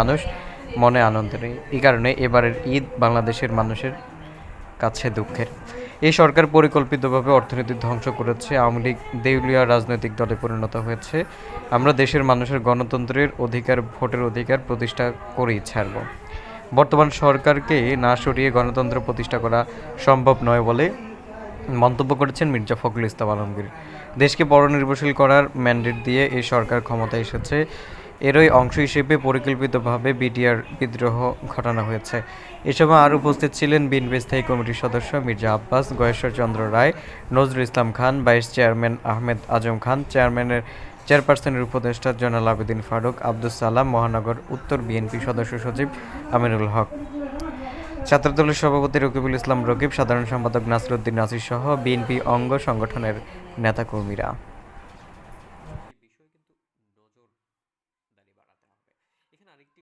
মানুষ মনে আনন্দ নেই। এই কারণে এবারের ঈদ বাংলাদেশের মানুষের কাছে দুঃখের। এই সরকার পরিকল্পিতভাবে অর্থনীতি ধ্বংস করেছে। আওয়ামী লীগ, দেউলিয়া রাজনৈতিক দলে পরিণত হয়েছে। আমরা দেশের মানুষের গণতন্ত্রের অধিকার, ভোটের অধিকার প্রতিষ্ঠা করেই ছাড়ব। বর্তমান সরকারকে না সরিয়ে গণতন্ত্র প্রতিষ্ঠা করা সম্ভব নয় বলে মন্তব্য করেছেন মির্জা ফখরুল ইসলাম আলমগীর। দেশকে পরনির্ভরশীল করার ম্যান্ডেট দিয়ে এই সরকার ক্ষমতায় এসেছে। এরই অংশ হিসেবে পরিকল্পিতভাবে বিডিআর বিদ্রোহ ঘটানো হয়েছে। এ সময় আরও উপস্থিত ছিলেন বিএনপি স্থায়ী কমিটির সদস্য মির্জা আব্বাস গয়েশ্বর চন্দ্র রায়, নজরুল ইসলাম খান, ভাইস চেয়ারম্যান আহমেদ আজম খান, চেয়ারম্যানের চেয়ারপারসনের উপদেষ্টা জনাল আবেদিন ফারুক আব্দুল সালাম, মহানগর উত্তর বিএনপি সদস্য সচিব আমিনুল হক। ছাত্রদলের সভাপতি রকিবুল ইসলাম রকিব, সাধারণ সম্পাদক নাসরুদ্দিন নাসির সহ বিএনপি অঙ্গ সংগঠনের নেতাকর্মীরা। আরেকটি